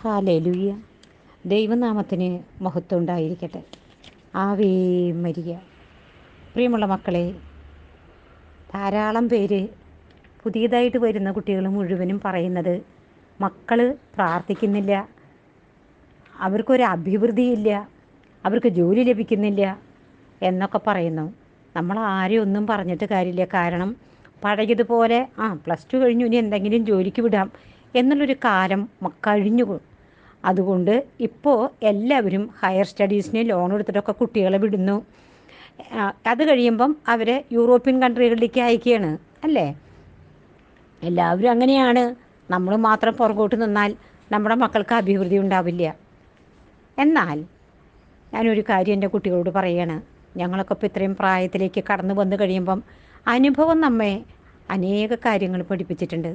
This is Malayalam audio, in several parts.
ഹാലേലുയ്യ ദൈവനാമത്തിന് മഹത്വം ഉണ്ടായിരിക്കട്ടെ ആവേ മരിയ. പ്രിയമുള്ള മക്കളെ ധാരാളം പേര് പുതിയതായിട്ട് വരുന്ന കുട്ടികൾ മുഴുവനും പറയുന്നത് മക്കൾ പ്രാർത്ഥിക്കുന്നില്ല അവർക്കൊരു അഭിവൃദ്ധിയില്ല അവർക്ക് ജോലി ലഭിക്കുന്നില്ല എന്നൊക്കെ പറയുന്നു. നമ്മൾ ആരും ഒന്നും പറഞ്ഞിട്ട് കാര്യമില്ല. കാരണം പഴയതുപോലെ ആ പ്ലസ് ടു കഴിഞ്ഞു ഇനി എന്തെങ്കിലും ജോലിക്ക് വിടാം. എന്നുള്ളൊരു കാലം കഴിഞ്ഞു. അതുകൊണ്ട് ഇപ്പോൾ എല്ലാവരും ഹയർ സ്റ്റഡീസിന് ലോൺ എടുത്തിട്ടൊക്കെ കുട്ടികളെ വിടുന്നു. അത് കഴിയുമ്പം അവരെ യൂറോപ്യൻ കൺട്രികളിലേക്ക് അയക്കുകയാണ് അല്ലേ? എല്ലാവരും അങ്ങനെയാണ്. നമ്മൾ മാത്രം പുറകോട്ട് നിന്നാൽ നമ്മുടെ മക്കൾക്ക് അഭിവൃദ്ധി ഉണ്ടാവില്ല. എന്നാൽ ഞാനൊരു കാര്യം എന്റെ കുട്ടികളോട് പറയാണ്. ഞങ്ങളൊക്കെ ഇപ്പോൾ ഇത്രയും പ്രായത്തിലേക്ക് കടന്നു വന്നു കഴിയുമ്പം അനുഭവം നമ്മെ അനേക കാര്യങ്ങൾ പഠിപ്പിച്ചിട്ടുണ്ട്.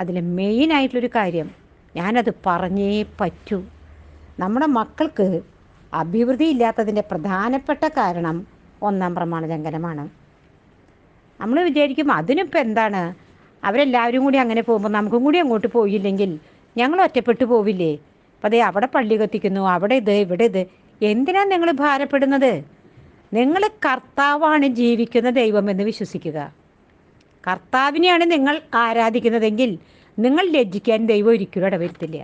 അതിൽ മെയിനായിട്ടുള്ളൊരു കാര്യം ഞാനത് പറഞ്ഞേ പറ്റൂ. നമ്മുടെ മക്കൾക്ക് അഭിവൃദ്ധി ഇല്ലാത്തതിന്റെ പ്രധാനപ്പെട്ട കാരണം ഒന്നാം പ്രമാണ ലംഘനമാണ് നമ്മൾ വിചാരിക്കും അതിനിപ്പോൾ എന്താണ്? അവരെല്ലാവരും കൂടി അങ്ങനെ പോകുമ്പോൾ നമുക്കും കൂടി അങ്ങോട്ട് പോയില്ലെങ്കിൽ ഞങ്ങൾ ഒറ്റപ്പെട്ടു പോവില്ലേ? അപ്പോൾ അതേ അവിടെ പള്ളി കത്തിക്കുന്നു അവിടെ ഇത് ഇവിടെ ഇത്. എന്തിനാണ് നിങ്ങൾ ഭാരപ്പെടുന്നത്? നിങ്ങൾ കർത്താവാണ് ജീവിക്കുന്ന ദൈവമെന്ന് വിശ്വസിക്കുക. കർത്താവിനെയാണ് നിങ്ങൾ ആരാധിക്കുന്നതെങ്കിൽ നിങ്ങൾ ലജ്ജിക്കാൻ ദൈവം ഒരിക്കലും ഇടവരുത്തില്ല.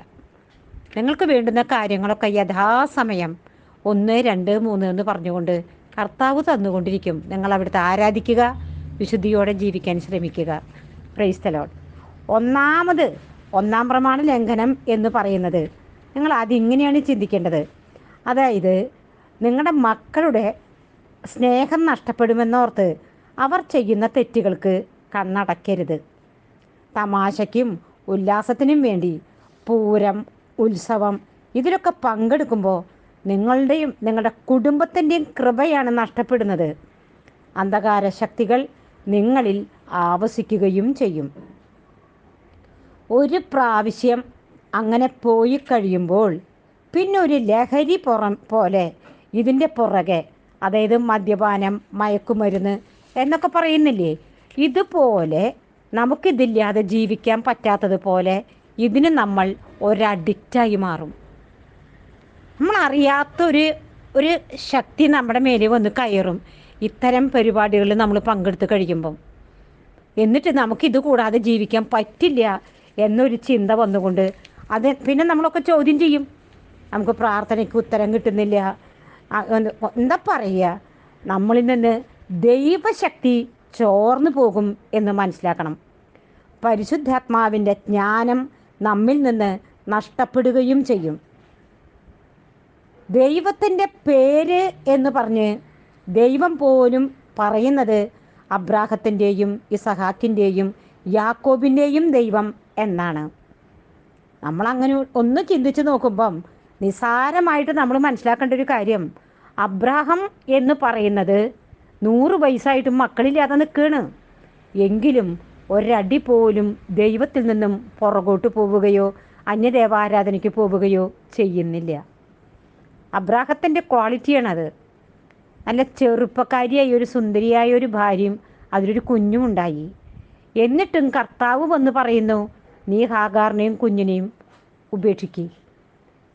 നിങ്ങൾക്ക് വേണ്ടുന്ന കാര്യങ്ങളൊക്കെ യഥാസമയം ഒന്ന് രണ്ട് മൂന്ന് എന്ന് പറഞ്ഞുകൊണ്ട് കർത്താവ് തന്നുകൊണ്ടിരിക്കും. നിങ്ങൾ അവിടുത്തെ ആരാധിക്കുക വിശുദ്ധിയോടെ ജീവിക്കാൻ ശ്രമിക്കുക. പ്രൈസ് തലോഡ് ഒന്നാമത് ഒന്നാം പ്രമാണ ലംഘനം എന്ന് പറയുന്നത് നിങ്ങൾ അതിങ്ങനെയാണ് ചിന്തിക്കേണ്ടത്. അതായത് നിങ്ങളുടെ മക്കളുടെ സ്നേഹം നഷ്ടപ്പെടുമെന്നോർത്ത് അവർ ചെയ്യുന്ന തെറ്റുകൾക്ക് കണ്ണടക്കരുത്. തമാശയ്ക്കും ഉല്ലാസത്തിനും വേണ്ടി പൂരം ഉത്സവം ഇതിലൊക്കെ പങ്കെടുക്കുമ്പോൾ നിങ്ങളുടെയും നിങ്ങളുടെ കുടുംബത്തിന്റെയും കൃപയാണ് നഷ്ടപ്പെടുന്നത്. അന്ധകാര ശക്തികൾ നിങ്ങളിൽ ആവസിക്കുകയും ചെയ്യും. ഒരു പ്രാവശ്യം അങ്ങനെ പോയി കഴിയുമ്പോൾ പിന്നെ ഒരു ലഹരി പുറം പോലെ ഇതിന്റെ പുറകെ അതായത് മദ്യപാനം മയക്കുമരുന്ന് എന്നൊക്കെ പറയുന്നില്ലേ? ഇതുപോലെ നമുക്കിതില്ലാതെ ജീവിക്കാൻ പറ്റാത്തതുപോലെ ഇതിന് നമ്മൾ ഒരഡിക്റ്റായി മാറും. നമ്മൾ അറിയാത്തൊരു ഒരു ശക്തി നമ്മുടെ മേലെ വന്ന് കയറും. ഇത്തരം പരിപാടികളിൽ നമ്മൾ പങ്കെടുത്ത് കഴിയുമ്പം. എന്നിട്ട് നമുക്കിത് കൂടാതെ ജീവിക്കാൻ പറ്റില്ല എന്നൊരു ചിന്ത വന്നുകൊണ്ട് അത് പിന്നെ നമ്മളൊക്കെ ചോദ്യം ചെയ്യും. നമുക്ക് പ്രാർത്ഥനയ്ക്ക് ഉത്തരം കിട്ടുന്നില്ല. എന്താ പറയുക? നമ്മളിൽ നിന്ന് ദൈവശക്തി ചോർന്നു പോകും എന്ന് മനസ്സിലാക്കണം. പരിശുദ്ധാത്മാവിന്റെ ജ്ഞാനം നമ്മിൽ നിന്ന് നഷ്ടപ്പെടുകയും ചെയ്യും. ദൈവത്തിന്റെ പേര് എന്ന് പറഞ്ഞ് ദൈവം പോലും പറയുന്നത് അബ്രാഹത്തിന്റെയും ഇസഹാക്കിന്റെയും യാക്കോബിന്റെയും ദൈവം എന്നാണ്. നമ്മൾ അങ്ങനെ ഒന്ന് ചിന്തിച്ച് നോക്കുമ്പം നിസാരമായിട്ട് നമ്മൾ മനസ്സിലാക്കേണ്ട ഒരു കാര്യം അബ്രാഹം എന്ന് പറയുന്നത് നൂറ് വയസ്സായിട്ടും മക്കളില്ലാതെ നിൽക്കുകയാണ് എങ്കിലും ഒരടി പോലും ദൈവത്തിൽ നിന്നും പുറകോട്ട് പോവുകയോ അന്യദേവാരാധനയ്ക്ക് പോവുകയോ ചെയ്യുന്നില്ല. അബ്രാഹത്തിന്റെ ക്വാളിറ്റിയാണത്. നല്ല ചെറുപ്പക്കാരിയായ ഒരു സുന്ദരിയായ ഒരു ഭാര്യയും അതിലൊരു കുഞ്ഞും ഉണ്ടായി. എന്നിട്ടും കർത്താവ് വന്ന് പറയുന്നു നീ ഹാഗാറിനെയും കുഞ്ഞിനെയും ഉപേക്ഷിക്ക്.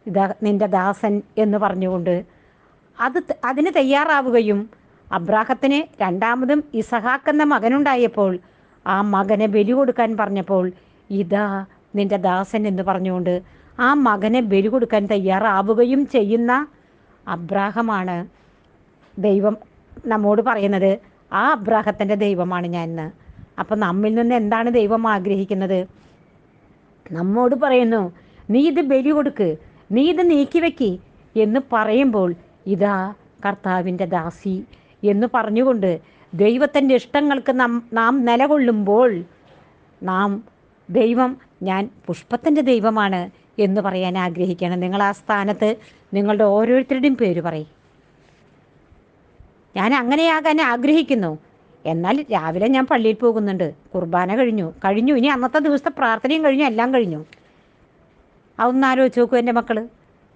ഇതാ നിന്റെ ദാസൻ എന്ന് പറഞ്ഞുകൊണ്ട് അത് അതിന് തയ്യാറാവുകയും അബ്രാഹത്തിന് രണ്ടാമതും ഇസഹാക്ക് എന്ന മകനുണ്ടായപ്പോൾ ആ മകനെ ബലി കൊടുക്കാൻ പറഞ്ഞപ്പോൾ ഇതാ നിന്റെ ദാസൻ എന്ന് പറഞ്ഞുകൊണ്ട് ആ മകനെ ബലി കൊടുക്കാൻ തയ്യാറാവുകയും ചെയ്യുന്ന അബ്രാഹമാണ് ദൈവം നമ്മോട് പറയുന്നത്. ആ അബ്രാഹത്തിന്റെ ദൈവമാണ് ഞാൻ അപ്പം നമ്മിൽ നിന്ന് എന്താണ് ദൈവം ആഗ്രഹിക്കുന്നത്? നമ്മോട് പറയുന്നു നീ ഇത് ബലി കൊടുക്ക് നീ ഇത് നീക്കി വെക്കി എന്ന് പറയുമ്പോൾ ഇതാ കർത്താവിന്റെ ദാസി എന്ന് പറഞ്ഞുകൊണ്ട് ദൈവത്തിന്റെ ഇഷ്ടങ്ങൾക്ക് നാം നാം നിലകൊള്ളുമ്പോൾ നാം ദൈവം ഞാൻ പുഷ്പത്തിന്റെ ദൈവമാണ് എന്ന് പറയാൻ ആഗ്രഹിക്കണം നിങ്ങൾ ആ സ്ഥാനത്ത് നിങ്ങളുടെ ഓരോരുത്തരുടെയും പേര് പറയും. ഞാൻ അങ്ങനെയാകാൻ ആഗ്രഹിക്കുന്നു. എന്നാൽ രാവിലെ ഞാൻ പള്ളിയിൽ പോകുന്നുണ്ട്. കുർബാന കഴിഞ്ഞു. കഴിഞ്ഞു. ഇനി അന്നത്തെ ദിവസത്തെ പ്രാർത്ഥനയും കഴിഞ്ഞു. എല്ലാം കഴിഞ്ഞു. അതൊന്നാലോചിച്ച് നോക്കൂ എന്റെ മക്കൾ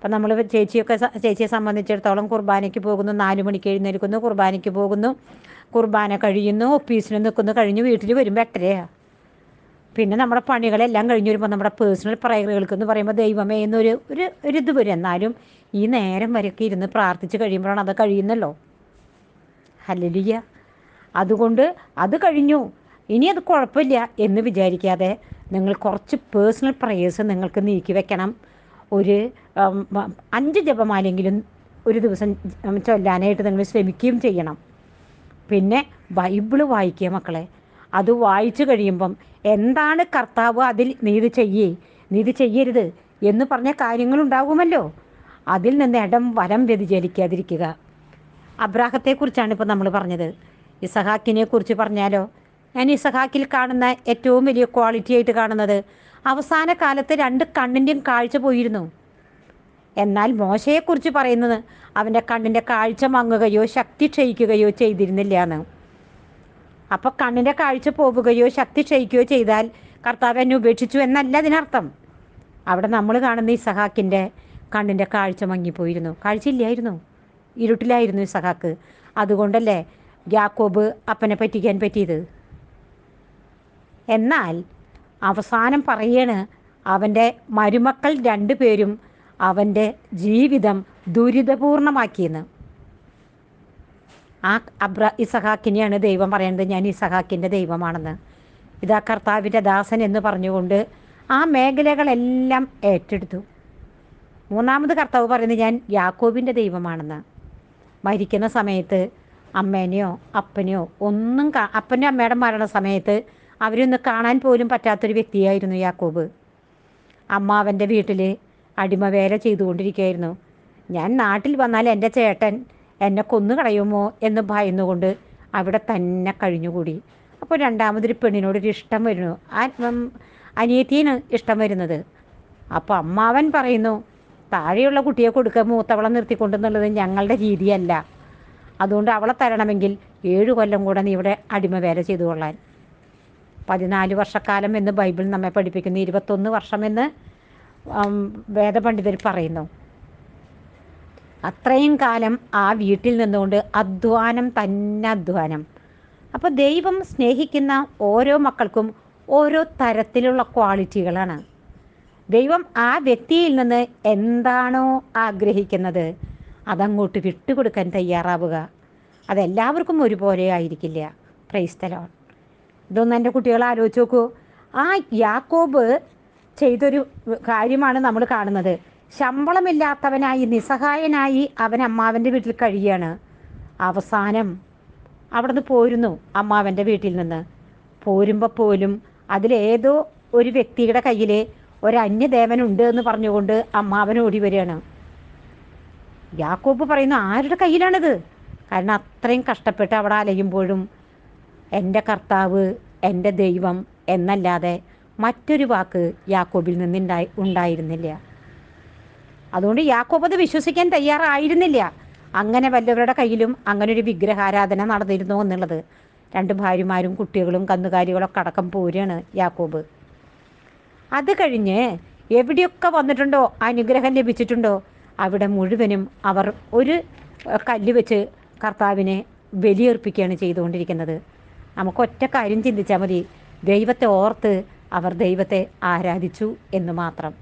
ഇപ്പം നമ്മൾ ചേച്ചിയൊക്കെ ചേച്ചിയെ സംബന്ധിച്ചിടത്തോളം കുർബാനയ്ക്ക് പോകുന്നു നാല് മണിക്ക് എഴുന്നേൽക്കുന്നു കുർബാനയ്ക്ക് പോകുന്നു കുർബാന കഴിയുന്നു ഓഫീസിൽ നിൽക്കുന്നു കഴിഞ്ഞ് വീട്ടിൽ വരുമ്പോൾ എട്ടരയാണ് പിന്നെ നമ്മുടെ പണികളെല്ലാം കഴിഞ്ഞ് വരുമ്പോൾ നമ്മുടെ പേഴ്സണൽ പ്രയറുകൾക്ക് എന്ന് പറയുമ്പോൾ ദൈവമേ എന്നൊരു ഒരു ഒരു ഇത് വരും. എന്നാലും ഈ നേരം വരെയൊക്കെ ഇരുന്ന് പ്രാർത്ഥിച്ച് കഴിയുമ്പോഴാണ് അത് കഴിയുന്നല്ലോ. ഹല്ലേലൂയ അതുകൊണ്ട് അത് കഴിഞ്ഞു. ഇനി അത് കുഴപ്പമില്ല എന്ന് വിചാരിക്കാതെ നിങ്ങൾ കുറച്ച് പേഴ്സണൽ പ്രയേഴ്സ് നിങ്ങൾക്ക് നീക്കി വെക്കണം. ഒരു അഞ്ച് ജപമാലെങ്കിലും ഒരു ദിവസം ചൊല്ലാനായിട്ട് നിങ്ങൾ ശ്രമിക്കുകയും ചെയ്യണം. പിന്നെ ബൈബിൾ വായിക്കുക മക്കളെ. അത് വായിച്ചു കഴിയുമ്പം എന്താണ് കർത്താവ് അതിൽ നീ ഇത് ചെയ്യേ? നീ ഇത് ചെയ്യരുത് എന്ന് പറഞ്ഞ കാര്യങ്ങളുണ്ടാകുമല്ലോ അതിൽ നിന്ന് ഇടം വരം വ്യതിചലിക്കാതിരിക്കുക. അബ്രാഹത്തെക്കുറിച്ചാണ് ഇപ്പോൾ നമ്മൾ പറഞ്ഞത്. ഇസഹാക്കിനെ കുറിച്ച് പറഞ്ഞാലോ? ഞാൻ ഇസഹാക്കിൽ കാണുന്ന ഏറ്റവും വലിയ ക്വാളിറ്റി ആയിട്ട് കാണുന്നത് അവസാന കാലത്ത് രണ്ട് കണ്ണിന്റെയും കാഴ്ച പോയിരുന്നു. എന്നാൽ മോശയെക്കുറിച്ച് പറയുന്നത് അവന്റെ കണ്ണിന്റെ കാഴ്ച മങ്ങുകയോ ശക്തി ക്ഷയിക്കുകയോ ചെയ്തിരുന്നില്ല എന്ന് അപ്പോൾ കണ്ണിന്റെ കാഴ്ച പോവുകയോ ശക്തി ക്ഷയിക്കുകയോ ചെയ്താൽ കർത്താവ് എന്നെ ഉപേക്ഷിച്ചു എന്നല്ല അതിനർത്ഥം. അവിടെ നമ്മൾ കാണുന്ന ഈ സഹാക്കിന്റെ കണ്ണിന്റെ കാഴ്ച മങ്ങിപ്പോയിരുന്നു. കാഴ്ചയില്ലായിരുന്നു. ഇരുട്ടിലായിരുന്നു ഈ സഹാക്ക് അതുകൊണ്ടല്ലേ ഗ്യാക്കോബ് അപ്പനെ പറ്റിക്കാൻ പറ്റിയത്? എന്നാൽ അവസാനം പറയാണ് അവന്റെ മരുമക്കൾ രണ്ടുപേരും അവന്റെ ജീവിതം ദുരിതപൂർണമാക്കിയെന്ന്. ആ അബ്ര ഇസഹാക്കിനെയാണ് ദൈവം പറയുന്നത് ഞാൻ ഇസഹാക്കിന്റെ ദൈവമാണെന്ന്. ഇതാ കർത്താവിന്റെ ദാസൻ എന്ന് പറഞ്ഞുകൊണ്ട് ആ മേഖലകളെല്ലാം ഏറ്റെടുത്തു. മൂന്നാമത് കർത്താവ് പറയുന്നത് ഞാൻ യാക്കോബിന്റെ ദൈവമാണെന്ന്. മരിക്കുന്ന സമയത്ത് അമ്മേനെയോ അപ്പനെയോ ഒന്നും അപ്പന്റെ അമ്മയുടെ മരണ സമയത്ത് അവരൊന്ന് കാണാൻ പോലും പറ്റാത്തൊരു വ്യക്തിയായിരുന്നു യാക്കോബ്. അമ്മ അവന്റെ വീട്ടിൽ അടിമവേല ചെയ്തുകൊണ്ടിരിക്കുകയായിരുന്നു. ഞാൻ നാട്ടിൽ വന്നാൽ എന്റെ ചേട്ടൻ എന്നെ കൊന്നു കളയുമോ? എന്ന് ഭയന്നുകൊണ്ട് അവിടെ തന്നെ കഴിഞ്ഞുകൂടി. അപ്പോൾ രണ്ടാമതൊരു പെണ്ണിനോടൊരു ഇഷ്ടം വരുന്നു. ആ അനിയത്തിന് ഇഷ്ടം വരുന്നത്. അപ്പോൾ അമ്മാവൻ പറയുന്നു താഴെയുള്ള കുട്ടിയെ കൊടുക്കുക മൂത്തവളെ നിർത്തിക്കൊണ്ടെന്നുള്ളത് ഞങ്ങളുടെ രീതിയല്ല. അതുകൊണ്ട് അവളെ തരണമെങ്കിൽ ഏഴ് കൊല്ലം കൂടെ നീ ഇവിടെ അടിമവേല ചെയ്തു കൊള്ളാൻ. പതിനാല് വർഷക്കാലം എന്ന് ബൈബിൾ നമ്മെ പഠിപ്പിക്കുന്നു. ഇരുപത്തൊന്ന് വർഷമെന്ന് വേദപണ്ഡിതർ പറയുന്നു. അത്രയും കാലം ആ വീട്ടിൽ നിന്നുകൊണ്ട് അധ്വാനം തന്നെ അധ്വാനം. അപ്പോൾ ദൈവം സ്നേഹിക്കുന്ന ഓരോ മക്കൾക്കും ഓരോ തരത്തിലുള്ള ക്വാളിറ്റികളാണ്. ദൈവം ആ വ്യക്തിയിൽ നിന്ന് എന്താണോ ആഗ്രഹിക്കുന്നത് അതങ്ങോട്ട് വിട്ടുകൊടുക്കാൻ തയ്യാറാവുക. അതെല്ലാവർക്കും ഒരുപോലെ ആയിരിക്കില്ല. പ്രൈസ്തലോൺ ഇതൊന്നും എന്റെ കുട്ടികൾ ആലോചിച്ച് നോക്കൂ. ആ യാക്കോബ് ചെയ്തൊരു കാര്യമാണ് നമ്മൾ കാണുന്നത്. ശമ്പളമില്ലാത്തവനായി നിസ്സഹായനായി അവൻ അമ്മാവന്റെ വീട്ടിൽ കഴിയുകയാണ്. അവസാനം അവിടുന്ന് പോരുന്നു അമ്മാവന്റെ വീട്ടിൽ നിന്ന്. പോരുമ്പോൾ പോലും അതിലേതോ ഒരു വ്യക്തിയുടെ കയ്യിൽ ഒരു അന്യദേവനുണ്ട് എന്ന് പറഞ്ഞുകൊണ്ട് അമ്മാവൻ ഓടി വരികയാണ്. യാക്കോബ് പറയുന്നു ആരുടെ കയ്യിലാണിത്? കാരണം അത്രയും കഷ്ടപ്പെട്ട് അവിടെ അലയുമ്പോഴും എന്റെ കർത്താവ് എന്റെ ദൈവം എന്നല്ലാതെ മറ്റൊരു വാക്ക് യാക്കോബിൽ നിന്നുണ്ടായി ഉണ്ടായിരുന്നില്ല. അതുകൊണ്ട് യാക്കോബ് അത് വിശ്വസിക്കാൻ തയ്യാറായിരുന്നില്ല. അങ്ങനെ വല്ലവരുടെ കയ്യിലും അങ്ങനെ ഒരു വിഗ്രഹാരാധന നടന്നിരുന്നു എന്നുള്ളത് രണ്ട് ഭാര്യമാരും കുട്ടികളും കന്നുകാലികളൊക്കെ അടക്കം പോരുകയാണ് യാക്കോബ്. അത് കഴിഞ്ഞ് എവിടെയൊക്കെ വന്നിട്ടുണ്ടോ അനുഗ്രഹം ലഭിച്ചിട്ടുണ്ടോ അവിടെ മുഴുവനും അവർ ഒരു കല്ല് വെച്ച് കർത്താവിനെ ബലിയർപ്പിക്കുകയാണ് ചെയ്തുകൊണ്ടിരിക്കുന്നത്. നമുക്ക് ഒറ്റ കാര്യം ചിന്തിച്ചാൽ മതി. ദൈവത്തെ ഓർത്ത് അവർ ദൈവത്തെ ആരാധിച്ചു എന്ന് മാത്രം.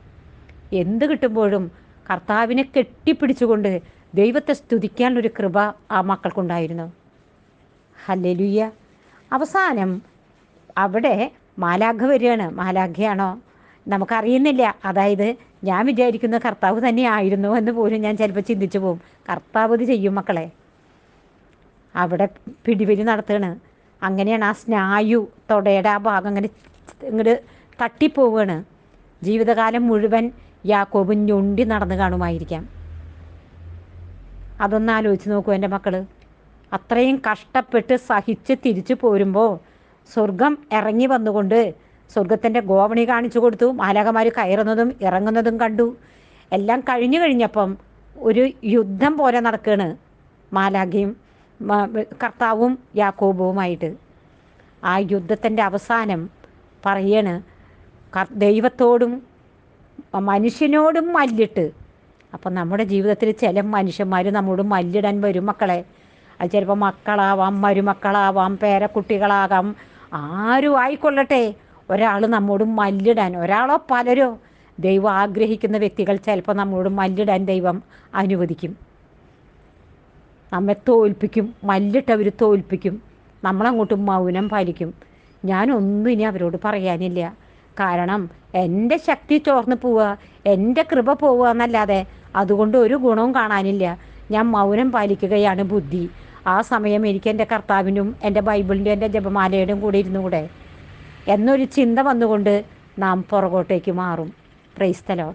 എന്ത് കിട്ടുമ്പോഴും കർത്താവിനെ കെട്ടിപ്പിടിച്ചുകൊണ്ട് ദൈവത്തെ സ്തുതിക്കാനുള്ളൊരു കൃപ ആ മക്കൾക്കുണ്ടായിരുന്നു. ഹല്ലേലൂയ അവസാനം അവിടെ മാലാഖ വരികയാണ്. മാലാഖയാണോ? നമുക്കറിയുന്നില്ല. അതായത് ഞാൻ വിചാരിക്കുന്ന കർത്താവ് തന്നെയായിരുന്നു എന്ന് പോലും ഞാൻ ചിലപ്പോൾ ചിന്തിച്ചു പോകും കർത്താവ് ഇത് ചെയ്യും മക്കളെ. അവിടെ പിടിവലി നടത്തുകയാണ്. അങ്ങനെയാണ് ആ സ്നായു തൊടയുടെ ആ ഭാഗം അങ്ങനെ ഇങ്ങോട്ട് തട്ടിപ്പോവുകയാണ് ജീവിതകാലം മുഴുവൻ യാക്കോബ് ഞൊണ്ടി നടന്നു കാണുമായിരിക്കാം. അതൊന്ന് ആലോചിച്ച് നോക്കൂ എന്റെ മക്കൾ അത്രയും കഷ്ടപ്പെട്ട് സഹിച്ച് തിരിച്ചു പോരുമ്പോൾ സ്വർഗം ഇറങ്ങി വന്നുകൊണ്ട് സ്വർഗത്തിന്റെ ഗോവണി കാണിച്ചു കൊടുത്തു. മാലകമാർ കയറുന്നതും ഇറങ്ങുന്നതും കണ്ടു. എല്ലാം കഴിഞ്ഞു കഴിഞ്ഞപ്പം ഒരു യുദ്ധം പോലെ നടക്കുകയാണ് മാലാഖയും. കർത്താവും യാക്കോബവുമായിട്ട് ആ യുദ്ധത്തിന്റെ അവസാനം പറയാണ് ദൈവത്തോടും മനുഷ്യനോടും മല്ലിട്ട്. അപ്പം നമ്മുടെ ജീവിതത്തിൽ ചില മനുഷ്യന്മാർ നമ്മോട് മല്ലിടാൻ വരും മക്കളെ. അത് ചിലപ്പോൾ മക്കളാവാം മരുമക്കളാവാം പേരക്കുട്ടികളാകാം. ആരും ആയിക്കൊള്ളട്ടെ. ഒരാൾ നമ്മോട് മല്ലിടാൻ ഒരാളോ പലരോ ദൈവം ആഗ്രഹിക്കുന്ന വ്യക്തികൾ ചിലപ്പോൾ നമ്മളോട് മല്ലിടാൻ ദൈവം അനുവദിക്കും. നമ്മെ തോൽപ്പിക്കും മല്ലിട്ടവർ തോൽപ്പിക്കും നമ്മളങ്ങോട്ട് മൗനം പാലിക്കും. ഞാനൊന്നും ഇനി അവരോട് പറയാനില്ല. കാരണം എന്റെ ശക്തി ചോർന്ന് പോവുക എന്റെ കൃപ പോവുക എന്നല്ലാതെ അതുകൊണ്ട് ഒരു ഗുണവും കാണാനില്ല. ഞാൻ മൗനം പാലിക്കുകയാണ് ബുദ്ധി. ആ സമയം എനിക്ക് എന്റെ കർത്താവിനും എന്റെ ബൈബിളിന്റെയും എന്റെ ജപമാലയുടെയും കൂടെ ഇരുന്നുകൂടെ എന്നൊരു ചിന്ത വന്നുകൊണ്ട് നാം പുറകോട്ടേക്ക് മാറും. പ്രൈസ്തലോ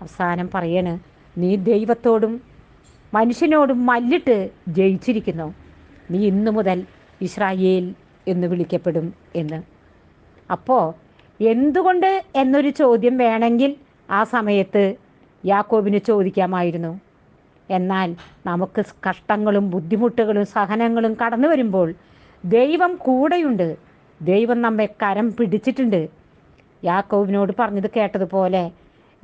അവസാനം പറയണ് നീ ദൈവത്തോടും മനുഷ്യനോടും മല്ലിട്ട് ജയിച്ചിരിക്കുന്നു. നീ ഇന്നു മുതൽ ഇസ്രായേൽ എന്ന് വിളിക്കപ്പെടും എന്ന്. അപ്പോൾ എന്തുകൊണ്ട് എന്നൊരു ചോദ്യം വേണമെങ്കിൽ ആ സമയത്ത് യാക്കോബിന് ചോദിക്കാമായിരുന്നു. എന്നാൽ നമുക്ക് കഷ്ടങ്ങളും ബുദ്ധിമുട്ടുകളും സഹനങ്ങളും കടന്നു വരുമ്പോൾ ദൈവം കൂടെയുണ്ട്. ദൈവം നമ്മെ കരം പിടിച്ചിട്ടുണ്ട്. യാക്കോബിനോട് പറഞ്ഞത് കേട്ടതുപോലെ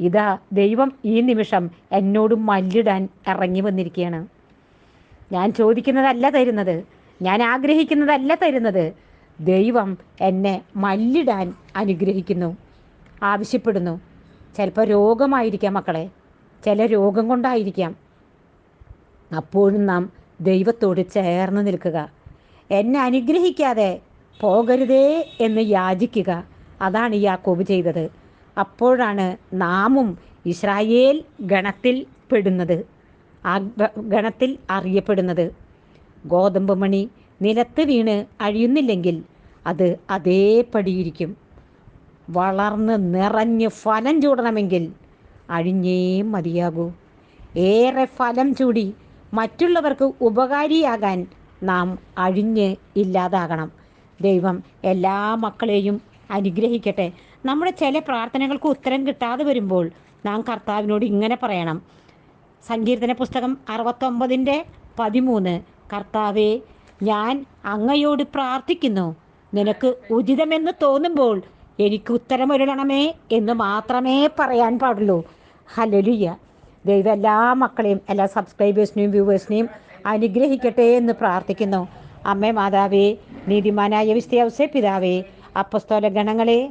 ഇതാ ദൈവം ഈ നിമിഷം എന്നോട് മല്ലിടാൻ ഇറങ്ങി വന്നിരിക്കുകയാണ്. ഞാൻ ചോദിക്കുന്നതല്ല തരുന്നത്. ഞാൻ ആഗ്രഹിക്കുന്നതല്ല തരുന്നത്. ദൈവം എന്നെ മല്ലിടാൻ അനുഗ്രഹിക്കുന്നു. ആവശ്യപ്പെടുന്നു. ചിലപ്പോൾ രോഗമായിരിക്കാം മക്കളെ. ചില രോഗം കൊണ്ടായിരിക്കാം. അപ്പോഴും നാം ദൈവത്തോട് ചേർന്ന് നിൽക്കുക. എന്നെ അനുഗ്രഹിക്കാതെ പോകരുതേ എന്ന് യാചിക്കുക. അതാണ് യാക്കോബ് ചെയ്തത്. അപ്പോഴാണ് നാമും ഇസ്രായേൽ ഗണത്തിൽ പെടുന്നത്. ആ ഗണത്തിൽ അറിയപ്പെടുന്നത്. ഗോതമ്പ് മണി നിലത്ത് വീണ് അഴിയുന്നില്ലെങ്കിൽ അത് അതേപടിയിരിക്കും. വളർന്ന് നിറഞ്ഞ് ഫലം ചൂടണമെങ്കിൽ അഴിഞ്ഞേ മതിയാകൂ. ഏറെ ഫലം ചൂടി മറ്റുള്ളവർക്ക് ഉപകാരിയാകാൻ നാം അഴിഞ്ഞ് ഇല്ലാതാകണം. ദൈവം എല്ലാ മക്കളെയും അനുഗ്രഹിക്കട്ടെ. നമ്മുടെ ചില പ്രാർത്ഥനകൾക്ക് ഉത്തരം കിട്ടാതെ വരുമ്പോൾ നാം കർത്താവിനോട് ഇങ്ങനെ പറയണം. സങ്കീർത്തന പുസ്തകം അറുപത്തൊമ്പതിന്റെ പതിമൂന്ന്. കർത്താവെ ഞാൻ അങ്ങയോട് പ്രാർത്ഥിക്കുന്നു. നിനക്ക് ഉചിതമെന്ന് തോന്നുമ്പോൾ എനിക്ക് ഉത്തരമൊരുളണമേ എന്ന് മാത്രമേ പറയാൻ പാടുള്ളൂ. ഹലലുയ്യ ദൈവം എല്ലാ മക്കളെയും എല്ലാ സബ്സ്ക്രൈബേഴ്സിനെയും വ്യൂവേഴ്സിനെയും അനുഗ്രഹിക്കട്ടെ എന്ന് പ്രാർത്ഥിക്കുന്നു. അമ്മേ മാതാവേ നീതിമാനായ വിസ്തയവസെ പിതാവേ അപ്പസ്തോല ഗണങ്ങളെ